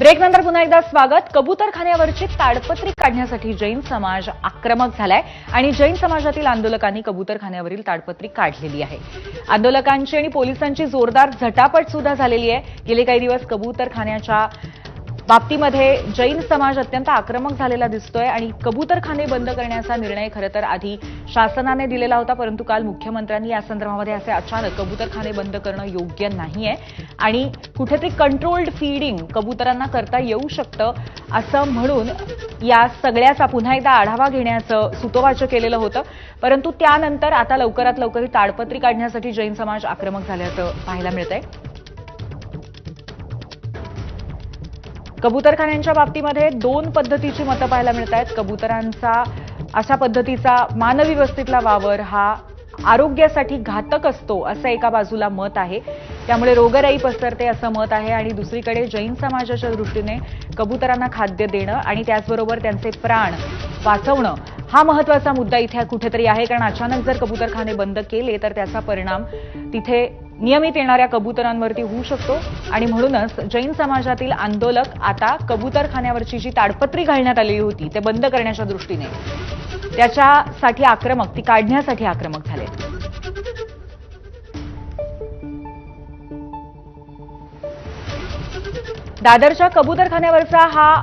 ब्रेकनंतर पुन्हा एकदा स्वागत. कबूतरखान्यावरची ताडपत्री काढण्यासाठी जैन समाज आक्रमक झालाय आणि जैन समाजातील आंदोलकांनी कबूतरखान्यावरील ताडपत्री काढलेली आहे. आंदोलकांची आणि पोलिसांची जोरदार झटापट सुद्धा झालेली आहे. गेले काही दिवस कबूतरखान्याच्या बाबतीमध्ये जैन समाज अत्यंत आक्रमक झालेला दिसतोय आणि कबूतरखाने बंद करण्याचा निर्णय खरं तर आधी शासनाने दिलेला होता परंतु काल मुख्यमंत्र्यांनी या संदर्भामध्ये असे अचानक कबूतरखाने बंद करणं योग्य नाहीये. आणि कुठेतरी कंट्रोल्ड फीडिंग कबुतरांना करता येऊ शकतं असं म्हणून या सगळ्याचा पुन्हा एकदा आढावा घेण्याचं सुतोवाच केलेलं होतं. परंतु त्यानंतर आता लवकरात लवकर ही ताडपत्री काढण्यासाठी जैन समाज आक्रमक झाल्याचं पाहायला मिळतंय. कबूतरखान्यांच्या बाबतीमध्ये दोन पद्धतीची मतं पाहायला मिळत आहेत कबुतरांचा अशा पद्धतीचा मानवी वस्तीतला वावर हा आरोग्यासाठी घातक असतो असं एका बाजूला मत आहे. त्यामुळे रोगराई पसरते असं मत आहे. आणि दुसरीकडे जैन समाजाच्या दृष्टीने कबुतरांना खाद्य देणं आणि त्याचबरोबर त्यांचे प्राण वाचवणं हा महत्त्वाचा मुद्दा इथे कुठेतरी आहे. कारण अचानक जर कबूतरखाने बंद केले तर त्याचा परिणाम तिथे नियमित येणाऱ्या कबुतरांवरती होऊ शकतो. आणि म्हणूनच जैन समाजातील आंदोलक आता कबूतरखान्यावरची जी ताडपत्री घालण्यात आलेली होती ते बंद करण्याच्या दृष्टीने. त्याच्यासाठी आक्रमक ती काढण्यासाठी आक्रमक झाले. दादरच्या कबूतरखान्यावरचा हा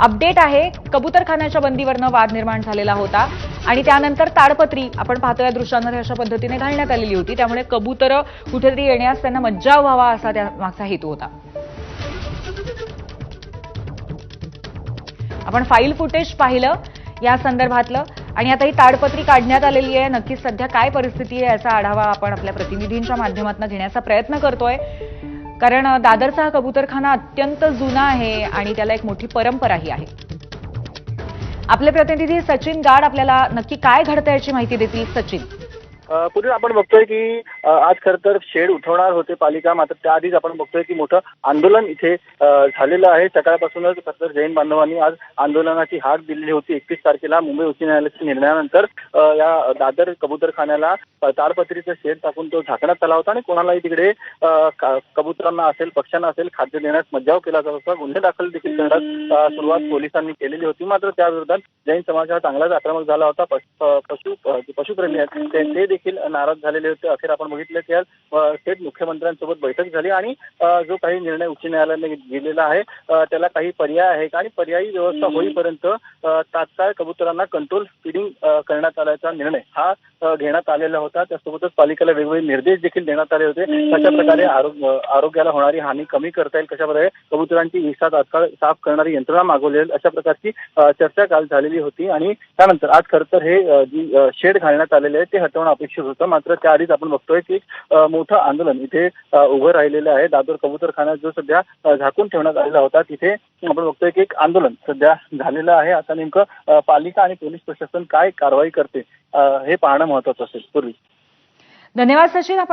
अपडेट आहे. कबूतरखान्याच्या बंदीवरनं वाद निर्माण झालेला होता. आणि त्यानंतर ताडपत्री आपण पाहतोय दृश्यांमध्ये अशा पद्धतीने घालण्यात आलेली होती. त्यामुळे कबूतर कुठेतरी येण्यास त्यांना मज्जाव व्हावा असा त्या मागचा हेतू होता. आपण फाईल फुटेज पाहिलं या संदर्भातलं आणि आता ही ताडपत्री काढण्यात आलेली आहे. नक्कीच सध्या काय परिस्थिती आहे याचा आढावा आपण आपल्या प्रतिनिधींच्या माध्यमातून घेण्याचा प्रयत्न करतोय. कारण दादरचा हा कबूतरखाना अत्यंत जुना आहे आणि त्याला एक मोठी परंपराही आहे. आपले प्रतिनिधी सचिन गाड आपल्याला नक्की काय घडतं याची माहिती देतील सचिन. पूर्वी आपण बघतोय की आज खर तर शेड उठवणार होते पालिका मात्र त्याआधीच आपण बघतोय की मोठं आंदोलन इथे झालेलं आहे. सकाळपासूनच खर तर जैन बांधवांनी आज आंदोलनाची हाक दिलेली होती. एकतीस तारखेला मुंबई उच्च न्यायालयाच्या निर्णयानंतर या दादर कबूतरखान्याला ताडपत्रीचं शेड टाकून तो झाकण्यात आला होता आणि कोणालाही तिकडे का- कबुतरांना असेल पक्ष्यांना असेल खाद्य देण्यास मज्जाव केला जात होता. गुन्हे दाखल देखील करण्यास सुरुवात पोलिसांनी केलेली होती. मात्र त्याविरोधात जैन समाज हा चांगलाच आक्रमक झाला होता. पशु पशुप्रेमी आहेत ते देखील नाराज झालेले होते अखेर आपण बघितलं की आज थेट मुख्यमंत्र्यांसोबत बैठक झाली आणि जो काही निर्णय उच्च न्यायालयाने दिलेला आहे त्याला काही पर्याय आहे आणि पर्यायी व्यवस्था होईपर्यंत तात्काळ कबुतरांना कंट्रोल फिडिंग करण्यात आल्याचा निर्णय हा घेण्यात आलेला होता. त्यासोबतच पालिकेला वेगवेगळे निर्देश देखील देण्यात आले होते. कशा प्रकारे आरोग्याला होणारी हानी कमी करता येईल कशा प्रकारे कबुतरांची विसा तात्काळ साफ करणारी यंत्रणा मागवली जाईल अशा प्रकारची चर्चा काल झालेली होती. आणि त्यानंतर आज खरं तर हे जी शेड घालण्यात आलेले आहे ते हटवणं अपेक्षित होतं. मात्र त्याआधीच आपण बघतोय की मोठं आंदोलन इथे उभं राहिलेलं आहे. दादर कबुतरखाना जो सध्या झाकून ठेवण्यात आलेला होता तिथे आपण बघतोय की एक आंदोलन सध्या झालेलं आहे. आता नेमकं पालिका आणि पोलीस प्रशासन काय कारवाई करते हे पाहणं महत्वाचं असेल पूर्वी. धन्यवाद सचिन. आपण